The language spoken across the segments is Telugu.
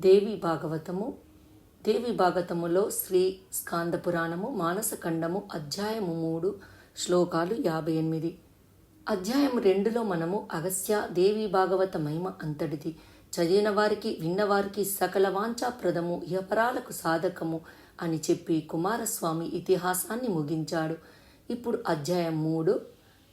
దేవి భాగవతము. దేవి భాగవతములో శ్రీ స్కాంద పురాణము మానసఖండము అధ్యాయము మూడు శ్లోకాలు యాభై ఎనిమిది. అధ్యాయం రెండులో మనము అగస్య దేవి భాగవత మహిమ అంతటిది. చదివిన వారికి విన్నవారికి సకల వాంఛాప్రదము యపరాలకు సాధకము అని చెప్పి కుమారస్వామి ఇతిహాసాన్ని ముగించాడు. ఇప్పుడు అధ్యాయం మూడు.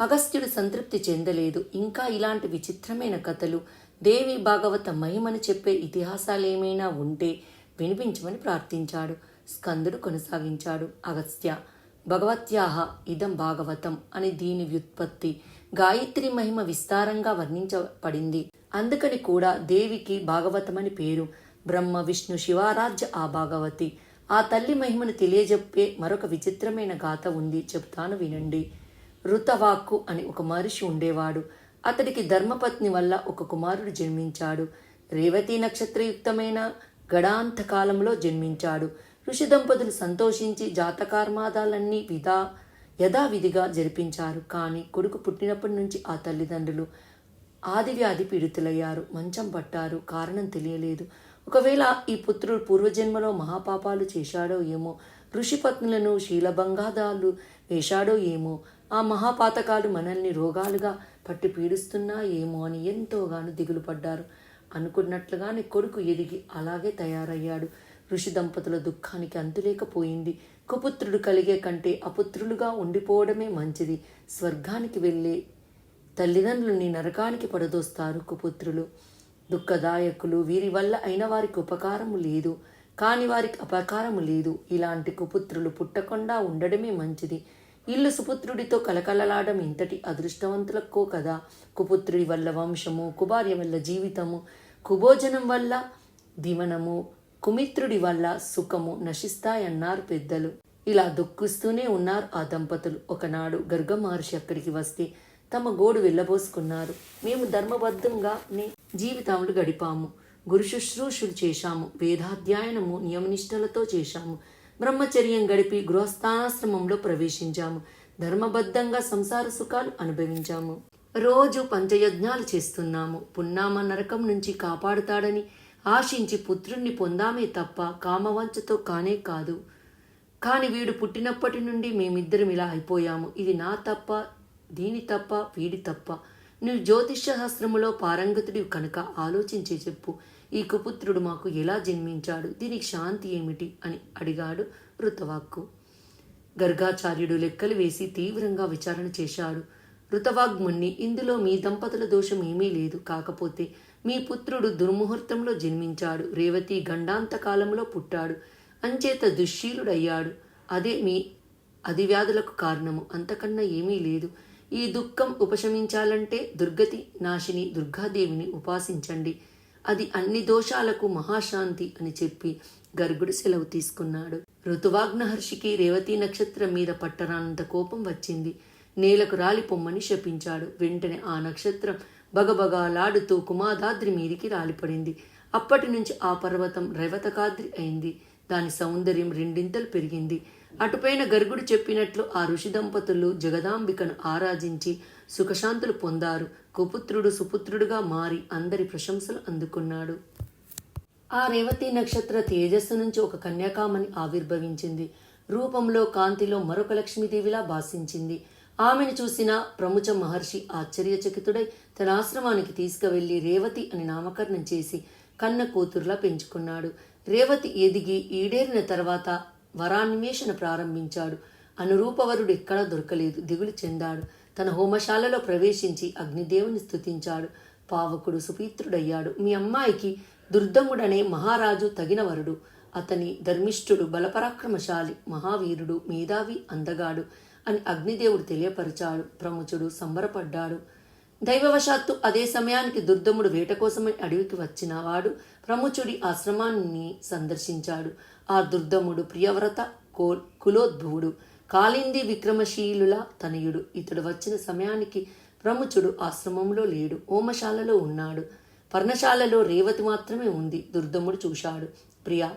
అగస్త్యుడు సంతృప్తి చెందలేదు. ఇంకా ఇలాంటి విచిత్రమైన కథలు దేవి భాగవత మహిమని చెప్పే ఇతిహాసాలేమైనా ఉంటే వినిపించమని ప్రార్థించాడు. స్కందుడు కొనసాగించాడు. అగస్త్య భగవత్యాహ ఇదం భాగవతం అని దీని వ్యుత్పత్తి గాయత్రి మహిమ విస్తారంగా వర్ణించబడింది. అందుకని కూడా దేవికి భాగవతమని పేరు బ్రహ్మ విష్ణు శివారాజ్య ఆ భాగవతి. ఆ తల్లి మహిమను తెలియజెప్పే మరొక విచిత్రమైన గాథ ఉంది. చెప్తాను వినండి. ఋతవాక్కు అని ఒక మనిషి ఉండేవాడు. అతడికి ధర్మపత్ని వల్ల ఒక కుమారుడు జన్మించాడు. రేవతి నక్షత్రయుక్తమైన గడాంతకాలంలో జన్మించాడు. ఋషి దంపతులు సంతోషించి జాతకార్మాదాలన్నీ విధా యథావిధిగా జరిపించారు. కానీ కొడుకు పుట్టినప్పటి నుంచి ఆ తల్లిదండ్రులు ఆదివ్యాధి పీడితులయ్యారు. మంచం పట్టారు. కారణం తెలియలేదు. ఒకవేళ ఈ పుత్రుడు పూర్వజన్మలో మహాపాపాలు చేశాడో ఏమో ఋషిపత్నులను శీలభంగాదాలు వేశాడో ఏమో ఆ మహాపాతకాలు మనల్ని రోగాలుగా పట్టి పీడిస్తున్నా ఏమో అని ఎంతోగాను దిగులు పడ్డారు. అనుకున్నట్లుగానే కొడుకు ఎదిగి అలాగే తయారయ్యాడు. ఋషి దంపతుల దుఃఖానికి అంతులేకపోయింది. కుపుత్రుడు కలిగే కంటే అపుత్రులుగా ఉండిపోవడమే మంచిది. స్వర్గానికి వెళ్ళే తల్లిదండ్రుల్ని నరకానికి పడదోస్తారు కుపుత్రులు. దుఃఖదాయకులు వీరి వల్ల అయిన వారికి ఉపకారము లేదు. కాని వారికి అపకారము లేదు. ఇలాంటి కుపుత్రులు పుట్టకుండా ఉండడమే మంచిది. ఇల్లు సుపుత్రుడితో కలకలలాడడం ఇంతటి అదృష్టవంతులకో కదా. కుపుత్రుడి వల్ల వంశము కుబార్య వల్ల జీవితము కుభోజనం వల్ల దివనము కుమిత్రుడి వల్ల సుఖము నశిస్తాయన్నారు పెద్దలు. ఇలా దుఃఖిస్తూనే ఉన్నారు ఆ దంపతులు. ఒకనాడు గర్గ మహర్షి అక్కడికి వస్తే తమ గోడు వెళ్ళబోసుకున్నారు. మేము ధర్మబద్ధంగానే జీవితాములు గడిపాము. గురు శుశ్రూషులు చేశాము. వేదాధ్యయనము నియమనిష్టలతో చేశాము. బ్రహ్మచర్యం గడిపి గృహస్థాశ్రమంలో ప్రవేశించాము. ధర్మబద్ధంగా సంసార సుఖాలు అనుభవించాము. రోజు పంచయజ్ఞాలు చేస్తున్నాము. పున్నామ నరకం నుంచి కాపాడుతాడని ఆశించి పుత్రుణ్ణి పొందామే తప్ప కామవంచతో కానే కాదు. కాని వీడు పుట్టినప్పటి నుండి మేమిద్దరం ఇలా అయిపోయాము. ఇది నా తప్ప దీని తప్ప వీడి తప్ప. నువ్వు జ్యోతిష్య శాస్త్రములో పారంగతుడివి కనుక ఆలోచించి చెప్పు. ఈ కుపుత్రుడు మాకు ఎలా జన్మించాడు? దీనికి శాంతి ఏమిటి? అని అడిగాడు ఋతవాక్కు. గర్గాచార్యుడు లెక్కలు వేసి తీవ్రంగా విచారణ చేశాడు. ఋతవాగ్ముణ్ణి ఇందులో మీ దంపతుల దోషం ఏమీ లేదు. కాకపోతే మీ పుత్రుడు దుర్ముహూర్తంలో జన్మించాడు. రేవతి గండాంత కాలంలో పుట్టాడు. అంచేత దుశ్శీలుడయ్యాడు. అదే మీ అధివ్యాధులకు కారణము. అంతకన్నా ఏమీ లేదు. ఈ దుఃఖం ఉపశమించాలంటే దుర్గతి నాశిని దుర్గాదేవిని ఉపాసించండి. అది అన్ని దోషాలకు మహాశాంతి అని చెప్పి గర్గుడు సెలవు తీసుకున్నాడు. ఋతువాగ్నహర్షికి రేవతి నక్షత్రం మీద పట్టరానంత కోపం వచ్చింది. నేలకు రాలిపొమ్మని శపించాడు. వెంటనే ఆ నక్షత్రం బగబగాలాడుతూ కుమాదాద్రి మీదికి రాలిపడింది. అప్పటి నుంచి ఆ పర్వతం రేవతకాద్రి అయింది. దాని సౌందర్యం రెండింతలు పెరిగింది. అటుపైన గర్గుడు చెప్పినట్లు ఆ ఋషి దంపతులు జగదాంబికను ఆరాధించి సుఖశాంతులు పొందారు. కుపుత్రుడు సుపుత్రుడుగా మారి అందరి ప్రశంసలు అందుకున్నాడు. ఆ రేవతి నక్షత్ర తేజస్సు నుంచి ఒక కన్యాకామని ఆవిర్భవించింది. రూపంలో కాంతిలో మరొక లక్ష్మీదేవిలా భాషించింది ఆమెను చూసిన ప్రముచ మహర్షి ఆశ్చర్యచకితుడై తన ఆశ్రమానికి తీసుకువెళ్ళి రేవతి అని నామకరణం చేసి కన్న కూతురులా పెంచుకున్నాడు. రేవతి ఎదిగి ఈడేరిన తర్వాత వరాన్వేషణ ప్రారంభించాడు. అనురూపవరుడు ఎక్కడా దొరకలేదు. దిగులు చెందాడు. తన హోమశాలలో ప్రవేశించి అగ్నిదేవుని స్తుతించాడు. పావకుడు సుపీత్రుడయ్యాడు. మీ అమ్మాయికి దుర్దముడనే మహారాజు తగిన వరుడు అతని ధర్మిష్ఠుడు బలపరాక్రమశాలి మహావీరుడు మేధావి అందగాడు అని అగ్నిదేవుడు తెలియపరిచాడు. ప్రముచుడు సంబరపడ్డాడు. దైవవశాత్తు అదే సమయానికి దుర్దముడు వేట కోసమని అడవికి వచ్చిన వాడు ప్రముచుడి ఆశ్రమాన్ని సందర్శించాడు. ఆ దుర్దముడు ప్రియవ్రత కో కులోద్భువుడు కాలింది విక్రమశీలుల తనయుడు. ఇతడు వచ్చిన సమయానికి ప్రముచుడు ఆశ్రమంలో లేడు. ఓమశాలలో ఉన్నాడు. పర్ణశాలలో రేవతి మాత్రమే ఉంది. దుర్దముడు చూశాడు. ప్రియ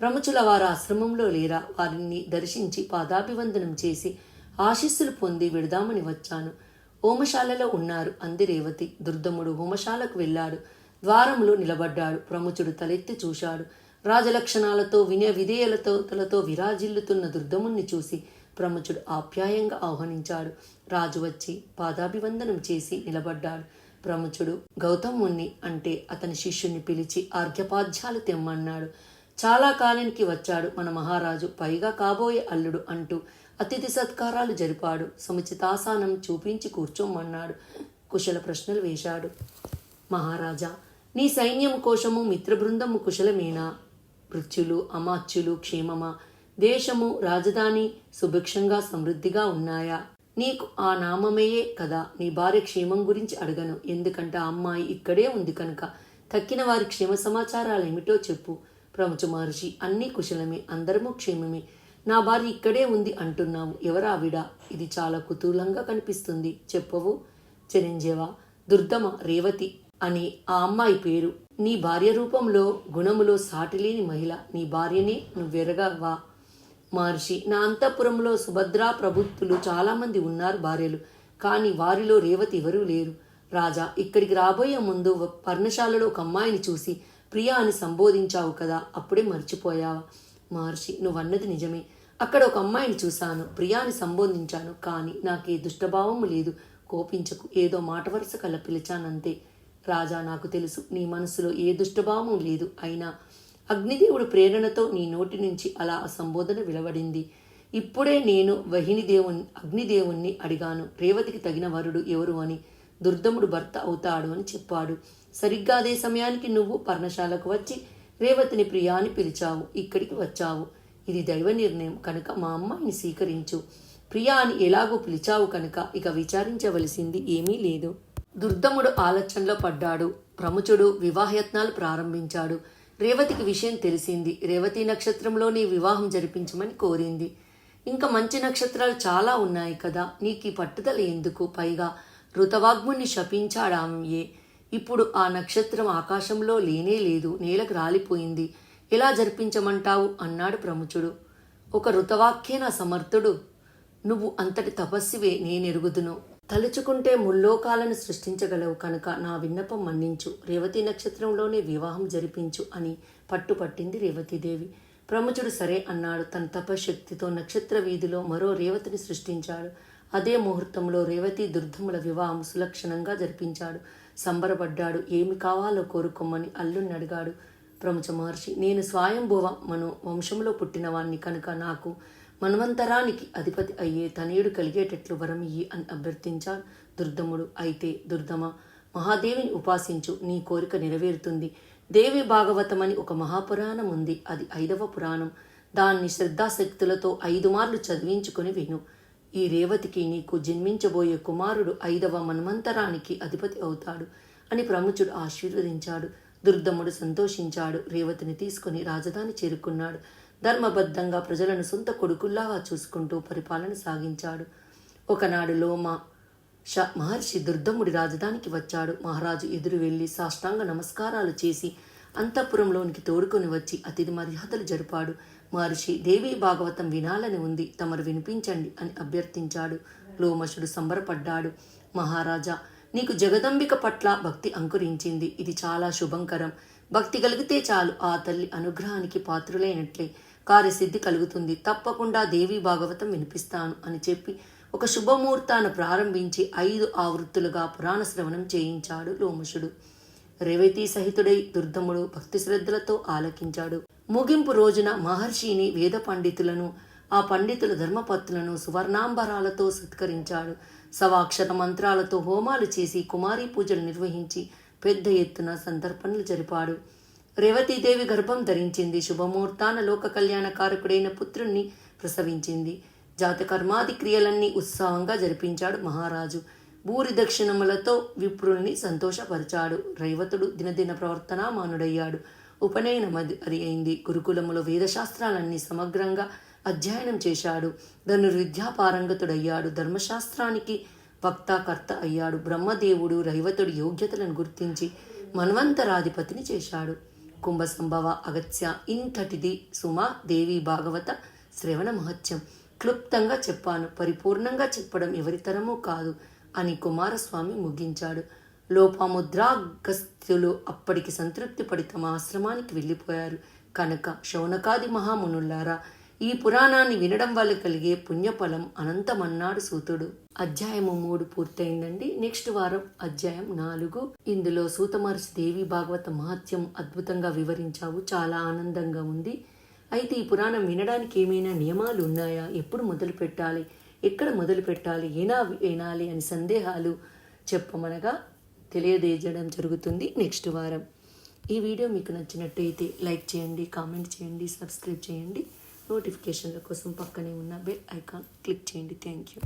ప్రముచుల వారు ఆశ్రమంలో లేరా? వారిని దర్శించి పాదాభివందనం చేసి ఆశీస్సులు పొంది విడదామని వచ్చాను. హోమశాలలో ఉన్నారు అంది రేవతి. దుర్దముడు హోమశాలకు వెళ్ళాడు. ద్వారంలో నిలబడ్డాడు. ప్రముచుడు తలెత్తి చూశాడు. రాజలక్షణాలతో వినయ విధేయలతో తలతో విరాజిల్లుతున్న దుర్దముణ్ణి చూసి ప్రముచుడు ఆప్యాయంగా ఆహ్వానించాడు. రాజు వచ్చి పాదాభివందనం చేసి నిలబడ్డాడు. ప్రముచుడు గౌతముణ్ణి అంటే అతని శిష్యుణ్ణి పిలిచి ఆర్ఘ్యపాధ్యాలు తెమ్మన్నాడు. చాలా కాలానికి వచ్చాడు మన మహారాజు. పైగా కాబోయే అల్లుడు అంటూ అతిథి సత్కారాలు జరిపాడు. సముచితాసనం చూపించి కూర్చోమన్నాడు. కుశల ప్రశ్నలు వేశాడు. మహారాజా నీ సైన్యం కోశము మిత్రబృందము కుశలమేనా? మృత్యులు అమాత్యులు క్షేమమా? దేశము రాజధాని సుభిక్షంగా సమృద్ధిగా ఉన్నాయా? నీకు ఆ నామమేయే కదా. నీ భార్య క్షేమం గురించి అడగను. ఎందుకంటే ఆ అమ్మాయి ఇక్కడే ఉంది కనుక. తక్కిన వారి క్షేమ సమాచారాలు ఏమిటో చెప్పు. ప్రముచ మహర్షి అన్నీ కుశలమే. అందరము క్షేమమే. నా భార్య ఇక్కడే ఉంది అంటున్నావు. ఎవరావిడ ఇది చాలా కుతూహలంగా కనిపిస్తుంది. చెప్పవు. చిరంజీవ దుర్దమ రేవతి అని ఆ అమ్మాయి పేరు. నీ భార్య రూపంలో గుణములో సాటిలేని మహిళ. నీ భార్యనే నువ్వెరగవా మహర్షి నా అంతఃపురంలో సుభద్రా ప్రభుత్తులు చాలామంది ఉన్నారు భార్యలు. కానీ వారిలో రేవతి ఎవరూ లేరు. రాజా ఇక్కడికి రాబోయే ముందు పర్ణశాలలో ఒక అమ్మాయిని చూసి ప్రియా అని సంబోధించావు కదా అప్పుడే మర్చిపోయావా? మహర్షి నువ్వన్నది నిజమే. అక్కడ ఒక అమ్మాయిని చూశాను. ప్రియాని సంబోధించాను. కానీ నాకే దుష్టభావము లేదు. కోపించకు. ఏదో మాట వరుస కల పిలిచానంతే. రాజా నాకు తెలుసు నీ మనసులో ఏ దుష్టభావము లేదు. అయినా అగ్నిదేవుడు ప్రేరణతో నీ నోటి నుంచి అలా సంబోధన వెలువడింది. ఇప్పుడే నేను వహినిదేవుని అగ్నిదేవుణ్ణి అడిగాను. రేవతికి తగిన వరుడు ఎవరు అని. దుర్దముడు భర్త అవుతాడు అని చెప్పాడు. సరిగ్గా అదే సమయానికి నువ్వు పర్ణశాలకు వచ్చి రేవతిని ప్రియా అని పిలిచావు. ఇక్కడికి వచ్చావు. ఇది దైవ నిర్ణయం. కనుక మా అమ్మాయిని స్వీకరించు. ప్రియా అని ఎలాగో పిలిచావు కనుక ఇక విచారించవలసింది ఏమీ లేదు. దుర్దముడు ఆలోచనలో పడ్డాడు. ప్రముచుడు వివాహయత్నాలు ప్రారంభించాడు. రేవతికి విషయం తెలిసింది. రేవతి నక్షత్రంలోనే వివాహం జరిపించమని కోరింది. ఇంకా మంచి నక్షత్రాలు చాలా ఉన్నాయి కదా. నీకు ఈ పట్టుదల ఎందుకు? పైగా ఋతవాగ్ముని శపించాడామయ్యే ఇప్పుడు ఆ నక్షత్రం ఆకాశంలో లేనే లేదు నేలకు రాలిపోయింది. ఎలా జరిపించమంటావు? అన్నాడు ప్రముచుడు. ఒక ఋతవాక్యేన సమర్థుడు. నువ్వు అంతటి తపస్సివే నేనెరుగుదును. తలుచుకుంటే ముల్లోకాలను సృష్టించగలవు కనుక నా విన్నపం మన్నించు. రేవతి నక్షత్రంలోనే వివాహం జరిపించు అని పట్టుపట్టింది రేవతీదేవి. ప్రముచుడు సరే అన్నాడు. తన తపశక్తితో నక్షత్ర వీధిలో మరో రేవతిని సృష్టించాడు. అదే ముహూర్తంలో రేవతి దుర్ధముల వివాహం సులక్షణంగా జరిపించాడు. సంబరపడ్డాడు. ఏమి కావాలో కోరుకోమని అల్లుణ్ణి అడిగాడు. ప్రముచ మహర్షి నేను స్వయంభువ మను వంశంలో పుట్టినవాణ్ణి కనుక నాకు మన్వంతరానికి అధిపతి అయ్యే తనయుడు కలిగేటట్లు వరం ఇయ్యి అని అభ్యర్థించాడు దుర్దముడు అయితే దుర్దమ మహాదేవిని ఉపాసించు నీ కోరిక నెరవేరుతుంది. దేవి భాగవతమని ఒక మహాపురాణం ఉంది. అది ఐదవ పురాణం. దాన్ని శ్రద్ధాశక్తులతో ఐదు మార్లు చదివించుకొని విను. ఈ రేవతికి నీకు జన్మించబోయే కుమారుడు ఐదవ మన్వంతరానికి అధిపతి అవుతాడు అని ప్రముచుడు ఆశీర్వదించాడు. దుర్దముడు సంతోషించాడు. రేవతిని తీసుకుని రాజధాని చేరుకున్నాడు. ధర్మబద్ధంగా ప్రజలను సొంత కొడుకుల్లాగా చూసుకుంటూ పరిపాలన సాగించాడు. ఒకనాడు లోమ ష మహర్షి దుర్దమ్ముడి రాజధానికి వచ్చాడు. మహారాజు ఎదురు వెళ్ళి సాష్టాంగ నమస్కారాలు చేసి అంతఃపురంలోనికి తోడుకొని వచ్చి అతిథి మర్యాదలు జరిపాడు. మహర్షి దేవీ భాగవతం వినాలని ఉంది. తమరు వినిపించండి అని అభ్యర్థించాడు. లోమశుడు సంబరపడ్డాడు. మహారాజా నీకు జగదంబిక పట్ల భక్తి అంకురించింది. ఇది చాలా శుభంకరం. భక్తి కలిగితే చాలు ఆ తల్లి అనుగ్రహానికి పాత్రులైనట్లే. కార్యసిద్ధి కలుగుతుంది. తప్పకుండా దేవి భాగవతం వినిపిస్తాను అని చెప్పి ఒక శుభముహూర్తాన ప్రారంభించి ఐదు ఆవృత్తులుగా పురాణ శ్రవణం చేయించాడు లోమశుడు రేవతీ సహితుడై దుర్దముడు భక్తి శ్రద్ధలతో ఆలకించాడు. ముగింపు రోజున మహర్షిని వేద పండితులను ఆ పండితుల ధర్మపత్తులను సువర్ణాంబరాలతో సత్కరించాడు. సవాక్షర మంత్రాలతో హోమాలు చేసి కుమారీ పూజలు నిర్వహించి పెద్ద ఎత్తున సందర్పణలు జరిపాడు. రేవతీదేవి గర్భం ధరించింది. శుభముహూర్తాన లోక కళ్యాణకారకుడైన పుత్రుణ్ణి ప్రసవించింది. జాతకర్మాది క్రియలన్నీ ఉత్సాహంగా జరిపించాడు మహారాజు. భూరి దక్షిణములతో విప్రుల్ని సంతోషపరిచాడు. రైవతుడు దినదిన ప్రవర్తనామానుడయ్యాడు. ఉపనయనం అది అది అయింది. గురుకులములో వేదశాస్త్రాలన్నీ సమగ్రంగా అధ్యయనం చేశాడు. ధనుర్విద్యాపారంగతుడయ్యాడు ధర్మశాస్త్రానికి వక్తాకర్త అయ్యాడు. బ్రహ్మదేవుడు రైవతుడి యోగ్యతలను గుర్తించి మన్వంతరాధిపతిని చేశాడు. కుంభ సంభవ అగత్య ఇంతటిది సుమ దేవి భాగవత శ్రవణ మహత్యం. క్లుప్తంగా చెప్పాను. పరిపూర్ణంగా చెప్పడం ఎవరితరమూ కాదు అని కుమారస్వామి ముగించాడు. లోపాముద్రాగస్త్యులు అప్పటికి సంతృప్తి పడి తమ ఆశ్రమానికి వెళ్ళిపోయారు. కనుక శౌనకాది మహామునులారా ఈ పురాణాన్ని వినడం వల్ల కలిగే పుణ్యఫలం అనంతమన్నాడు సూతుడు. అధ్యాయము మూడు పూర్తయిందండి. నెక్స్ట్ వారం అధ్యాయం నాలుగు. ఇందులో సూతమహర్షి దేవి భాగవత మహత్యం అద్భుతంగా వివరించావు. చాలా ఆనందంగా ఉంది. అయితే ఈ పురాణం వినడానికి ఏమైనా నియమాలు ఉన్నాయా? ఎప్పుడు మొదలు పెట్టాలి? ఎక్కడ మొదలు పెట్టాలి? ఏనా వినాలి అని సందేహాలు చెప్పమనగా తెలియజేయడం జరుగుతుంది నెక్స్ట్ వారం. ఈ వీడియో మీకు నచ్చినట్టయితే లైక్ చేయండి కామెంట్ చేయండి సబ్స్క్రైబ్ చేయండి. నోటిఫికేషన్ల కోసం పక్కనే ఉన్న బెల్ ఐకాన్ క్లిక్ చేయండి. Thank you.